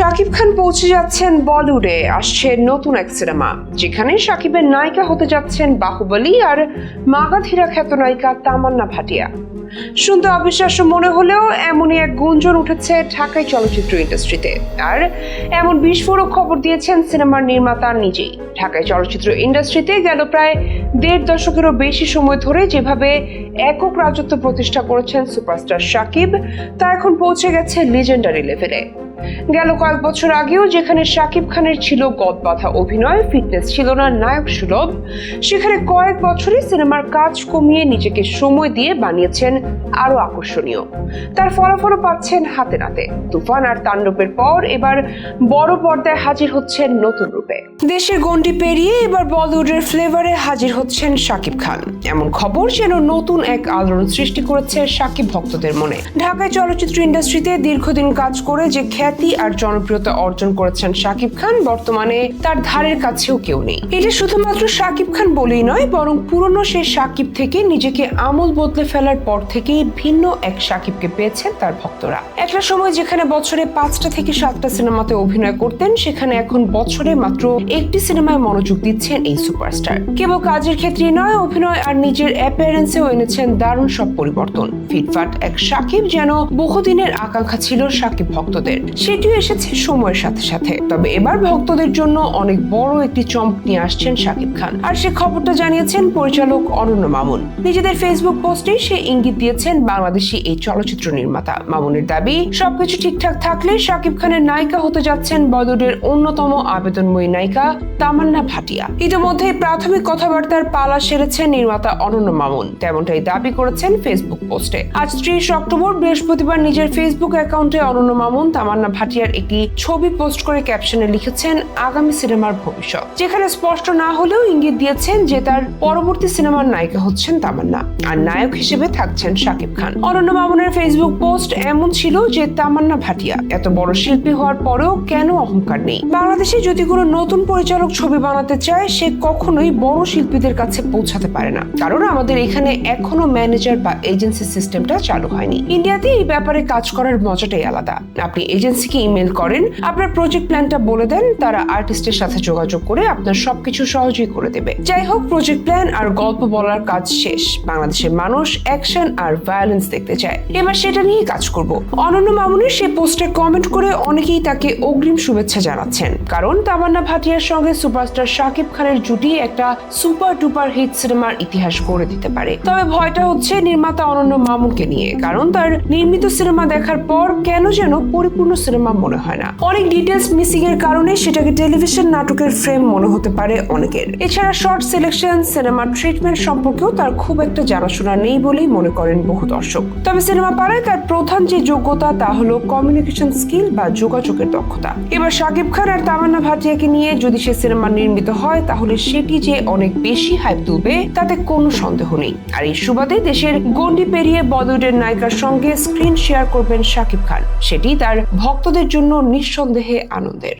শাকিব খান পৌঁছে যাচ্ছেন বলিউডে। আসছে নতুন এক সিনেমা, যেখানে শাকিবের নায়িকা হতে যাচ্ছেন বাহুবলী আর মাগাধীরা খ্যাত নায়িকা তামান্না ভাটিয়া। শুনতে অবিশ্বাস্য মনে হলেও এমনই এক গুঞ্জন উঠেছে ঢাকাই চলচ্চিত্র ইন্ডাস্ট্রিতে। আর এমন বিস্ফোরক খবর দিয়েছেন সিনেমার নির্মাতা নিজেই। ঢাকায় চলচ্চিত্র ইন্ডাস্ট্রিতে গেল প্রায় দেড় দশকেরও বেশি সময় ধরে যেভাবে একক রাজত্ব প্রতিষ্ঠা করেছেন সুপারস্টার শাকিব তা এখন পৌঁছে গেছে লিজেন্ডারি লেভেলে গেল কয়েক বছর আগেও যেখানে শাকিব খানের ছিল গদবাধা অভিনয় ফিটনেস ছিল না, নায়ক সুলভ, সেখানে কয়েক বছরই সিনেমার কাজ কমিয়ে নিজেকে সময় দিয়ে বানিয়েছেন আরও আকর্ষণীয়। তার ফলাফলও পাচ্ছেন হাতে নাতে। তুফান আর তাণ্ডবের পর এবার বড় পর্দায় হাজির হচ্ছেন নতুন রূপে। দেশের গণ্ডি পেরিয়ে এবার বলিউডের ফ্লেভারে হাজির হচ্ছেন শাকিব খান। এমন খবর যেন নতুন এক আলোড়ন সৃষ্টি করেছে শাকিব ভক্তদের মনে। ঢাকায় চলচ্চিত্র ইন্ডাস্ট্রিতে দীর্ঘদিন কাজ করে যে খ্যাতি আর জনপ্রিয়তা অর্জন করেছেন শাকিব খান, বর্তমানে তার ধারের কাছেও কেউ নেই। এটা শুধুমাত্র শাকিব খান বলেই নয়, বরং পুরনো সেই শাকিব থেকে নিজেকে আমল বদলে ফেলার পর থেকেই ভিন্ন এক শাকিবকে পেয়েছেন তার ভক্তরা। একটা সময় যেখানে বছরে পাঁচটা থেকে সাতটা সিনেমাতে অভিনয় করতেন, সেখানে এখন বছরে মাত্র একটি সিনেমায় মনোযোগ দিচ্ছেন এই সুপারস্টার। কেবল কাজের ক্ষেত্রে নয়, অভিনয় আর নিজের অ্যাপিয়ারেন্সেও এনেছেন দারুণ সব পরিবর্তন। ফিটফাট এক সাকিব যেন বহুদিনের আকাঙ্ক্ষা ছিল সাকিব ভক্তদের। সেটিও এসেছে সময়ের সাথে সাথে। তবে এবার ভক্তদের জন্য অনেক বড় একটি চমক নিয়ে আসছেন সাকিব খান। আর সে খবরটা জানিয়েছেন পরিচালক অনন্য মামুন। নিজেদের ফেসবুক পোস্টে সে ইঙ্গিত দিয়েছেন বাংলাদেশি এই চলচ্চিত্র নির্মাতা। মামুনের দাবি, সবকিছু ঠিকঠাক থাকলে শাকিব খানের নায়িকা হতে যাচ্ছেন বলিউডের অন্যতম আবেদনময়ী নায়িকা তামান্না ভাটিয়া। ইতিমধ্যে প্রাথমিক কথাবার্তার পালা সেরেছেন নির্মাতা অনন্য মামুন। তেমনটাই দাবি করেছেন ফেসবুক পোস্টে। আজ ত্রিশ অক্টোবর, বৃহস্পতিবার নিজের ফেসবুক অ্যাকাউন্টে অনন্য মামুন তামান্না ভাটিয়ার একটি ছবি পোস্ট করে ক্যাপশনে লিখেছেন, আগামী সিনেমার ভবিষ্যৎ। যেখানে স্পষ্ট না হলেও ইঙ্গিত দিয়েছেন যে তার পরবর্তী সিনেমার নায়িকা হচ্ছেন তামান্না। আর নায়ক হিসেবে থাকছেন শাকিব খান। অনন্য মামুনের ফেসবুক পোস্ট এমন ছিল যে তামান্না ভাটিয়া এত বড় শিল্পী হওয়ার পরেও কেন অহংকার নেই? বাংলাদেশে যদি কোনো নতুন পরিচালক ছবি বানাতে চায়, সে কখনোই বড় শিল্পীদের কাছে পৌঁছাতে পারে না। কারণ আমাদের এখানে এখনও ম্যানেজার বা এজেন্সি সিস্টেমটা চালু হয়নি। ইন্ডিয়াতে এই ব্যাপারে কাজ করার মজাটাই আলাদা। আপনি এজেন্সিকে ইমেল করেন, আপনার প্রজেক্ট প্ল্যানটা বলে দেন, তারা আর্টিস্টের সাথে যোগাযোগ করে আপনার সবকিছু সহজেই করে দেবে। যাই হোক প্রজেক্ট প্ল্যান আর গল্প বলার কাজ শেষ। বাংলাদেশের মানুষ অ্যাকশন আর ভায়োলেন্স দেখতে চায়। এবার সেটা নিয়ে কাজ করব। অনন্য মামুনের সে পোস্টে কমেন্ট করে অনেকেই তাকে অগ্রিম শুভেচ্ছা জানাচ্ছেন। কারণ তামান্না ভাটিয়ার সঙ্গে সুপারস্টার শাকিব খানের জুটি একটা সুপার ডুপার হিট সিনেমার ইতিহাস গড়ে দিতে পারে। তবে ভয়টা হচ্ছে নির্মাতা অনন্য মামুনকে নিয়ে। কারণ তার নির্মিত সিনেমা দেখার পর কেন যেন পরিপূর্ণ সিনেমা মনে হয় না। অনেক ডিটেলস মিসিং এর কারণে সেটাকে টেলিভিশন নাটকের ফ্রেম মনে হতে পারে অনেকের। এছাড়া শর্ট সিলেকশন সিনেমার ট্রিটমেন্ট সম্পর্কেও তার খুব একটা জানাশোনা নেই বলেই মনে করেন বহু দর্শক। তবে সিনেমা পাড়ায় তার প্রধান যে যোগ্যতা, তা হলো কমিউনিকেশন স্কিল বা যোগাযোগের দক্ষতা। এবার শাকিব খান আর তামান্না ভাটিয়াকে নিয়ে যদি সে সিনেমা নির্মিত হয়, তাহলে সেটি যে অনেক বেশি হাইপ তুলবে, তাতে কোনো সন্দেহ নেই। আর এই সুবাদে দেশের গন্ডি পেরিয়ে বলিউডের নায়িকার সঙ্গে স্ক্রিন শেয়ার করবেন শাকিব খান। সেটি তার ভক্তদের জন্য নিঃসন্দেহে আনন্দের।